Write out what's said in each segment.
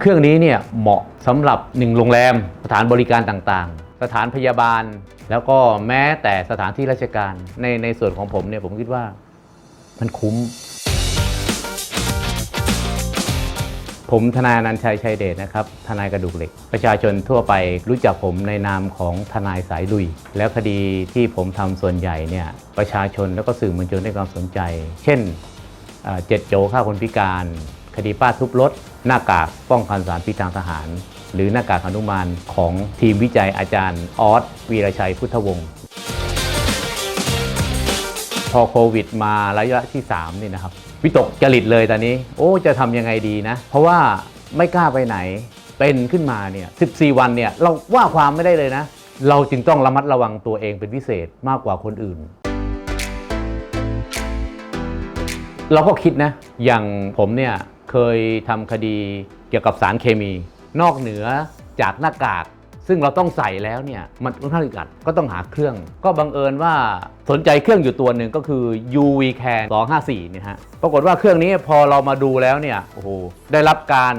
เครื่องนี้เนี่ยเหมาะสำหรับหนึ่งโรงแรม สถานบริการต่างๆ สถานพยาบาล แล้วก็แม้แต่สถานที่ราชการในในส่วนของผมเนี่ยผมคิดว่ามันคุ้ม ผมทนายอนันชัยชัยเดชนะครับ ทนายกระดูกเหล็ก ประชาชนทั่วไปรู้จักผมในนามของทนายสายลุย แล้วคดีที่ผมทำส่วนใหญ่เนี่ยประชาชนแล้วก็สื่อมวลชนให้ความสนใจ เช่นเอ่อเจ็ดโจฆ่าคนพิการ คดีป้าทุบรถ หน้ากากป้องกันสารพิษทางทหาร หรือหน้ากากอนุมานของทีมวิจัยอาจารย์ออสวีรชัยพุทธวงศ์พอโควิดมาระยะที่3นี่นะครับวิตกจริตเลยตอนนี้ โอ้จะทำยังไงดีนะ เพราะว่าไม่กล้าไปไหนเป็นขึ้นมาเนี่ย14 วันเนี่ยเราว่าความไม่ได้เลยนะ เราจึงต้องระมัดระวังตัวเองเป็นพิเศษมากกว่าคนอื่น เราก็คิดนะ อย่างผมเนี่ย เคยทำคดีเกี่ยวกับสารเคมี นอกเหนือจากหน้ากาก ซึ่งเราต้องใส่แล้วเนี่ยมันค่อนข้างอึดอัดก็ต้องหาเครื่อง ก็บังเอิญว่าสนใจเครื่องอยู่ตัวหนึ่งก็คือ UV Can 254เนี่ยฮะปรากฏว่าเครื่องนี้พอเรามาดูแล้วเนี่ยโอ้โหได้รับการ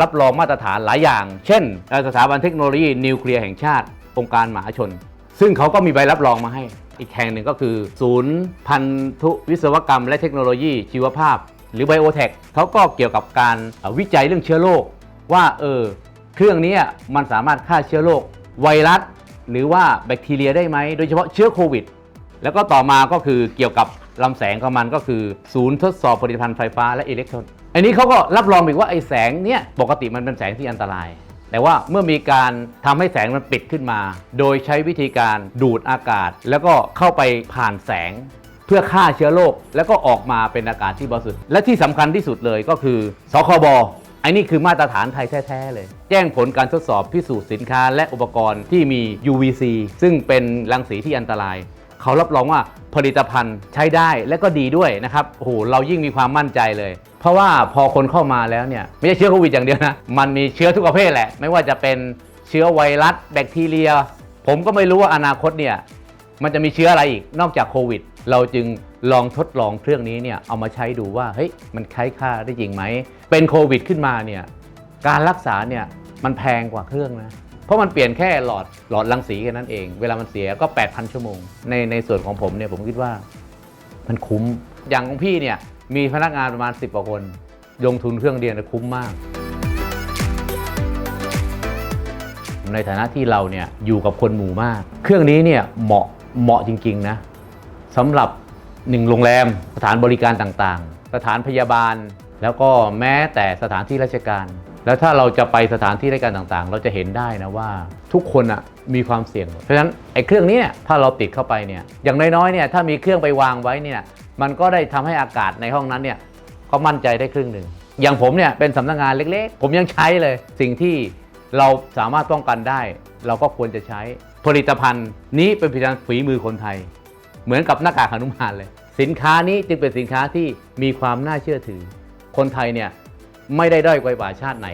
รับรองมาตรฐานหลายอย่าง เช่น สถาบันเทคโนโลยีนิวเคลียร์แห่งชาติ องค์การมหาชน ซึ่งเขาก็มีใบรับรองมาให้ อีกแห่งหนึ่งก็คือ ศูนย์พันธุวิศวกรรม และเทคโนโลยีชีวภาพ หรือไบโอเทคเขาก็เกี่ยวกับการวิจัยเรื่องเชื้อโรคว่าเออเครื่องนี้มันสามารถฆ่าเชื้อโรคไวรัส หรือว่าแบคทีเรียได้ไหม โดยเฉพาะเชื้อโควิด แล้วก็ต่อมาก็คือเกี่ยวกับลำแสงของมันก็คือ ศูนย์ทดสอบผลิตภัณฑ์ไฟฟ้าและอิเล็กทรอนอันนี้เขาก็รับรองอีกว่าไอ้แสงเนี่ยปกติมันเป็นแสงที่อันตราย แต่ว่าเมื่อมีการทำให้แสงมันปิดขึ้นมา โดยใช้วิธีการดูดอากาศ แล้วก็เข้าไปผ่านแสง พื่อฆ่าเชื้อโรคแล้วก็ออกมาเป็นอากาศที่บริสุทธิ์และที่สำคัญที่สุดเลยก็คือสคบไอ้นี่คือมาตรฐานไทยแท้ๆเลย แจ้งผลการทดสอบพิสูจน์สินค้าและอุปกรณ์ที่มี UVC ซึ่งเป็นรังสีที่อันตราย เขารับรองว่าผลิตภัณฑ์ใช้ได้และก็ดีด้วยนะครับโอ้โหเรายิ่งมีความมั่นใจเลย เพราะว่าพอคนเข้ามาแล้วเนี่ยไม่ใช่เชื้อโควิดอย่างเดียวนะมันมีเชื้อทุกประเภทแหละ ไม่ว่าจะเป็นเชื้อไวรัส แบคทีเรีย ผมก็ไม่รู้ว่าอนาคตเนี่ยมันจะมีเชื้ออะไรอีกนอกจากโควิด เราจึงลองทดลองเครื่องนี้เนี่ยเอามาใช้ดูว่าเฮ้ยมันใช้ค่าได้จริงไหม เป็นโควิดขึ้นมาเนี่ยการรักษาเนี่ยมันแพงกว่าเครื่องนะ เพราะมันเปลี่ยนแค่หลอดหลอดรังสีแค่นั้นเอง เวลามันเสียก็ 8,000 ชั่วโมง ในในส่วนของผมเนี่ยผมคิดว่ามันคุ้ม อย่างของพี่เนี่ยมีพนักงานประมาณ 10กว่าคน ลงทุนเครื่องเดียวนยคุ้มมาก ในฐานะที่เราเนี่ยอยู่กับคนหมู่มาก เครื่องนี้เนี่ยเหมาะเหมาะจริง ๆ นะ สำหรับหนึ่งโรงแรมสถานบริการต่างๆ สถานพยาบาล แล้วก็แม้แต่สถานที่ราชการ แล้วถ้าเราจะไปสถานที่ราชการต่างๆ เราจะเห็นได้นะว่าทุกคนอะมีความเสี่ยงหมดเพราะฉะนั้นไอ้เครื่องนี้เนี่ยถ้าเราติดเข้าไปเนี่ยอย่างน้อยๆเนี่ยถ้ามีเครื่องไปวางไว้เนี่ยมันก็ได้ทำให้อากาศในห้องนั้นเนี่ยก็มั่นใจได้ครึ่งหนึ่งอย่างผมเนี่ยเป็นสำนักงานเล็กๆ ผมยังใช้เลย สิ่งที่เราสามารถป้องกันได้ เราก็ควรจะใช้ผลิตภัณฑ์นี้เป็นผลิตภัณฑ์ฝีมือคนไทย เหมือนกับหน้ากากหนุมานเลย สินค้านี้จึงเป็นสินค้าที่มีความน่าเชื่อถือ คนไทยเนี่ยไม่ได้ด้อยกว่าชาติไหน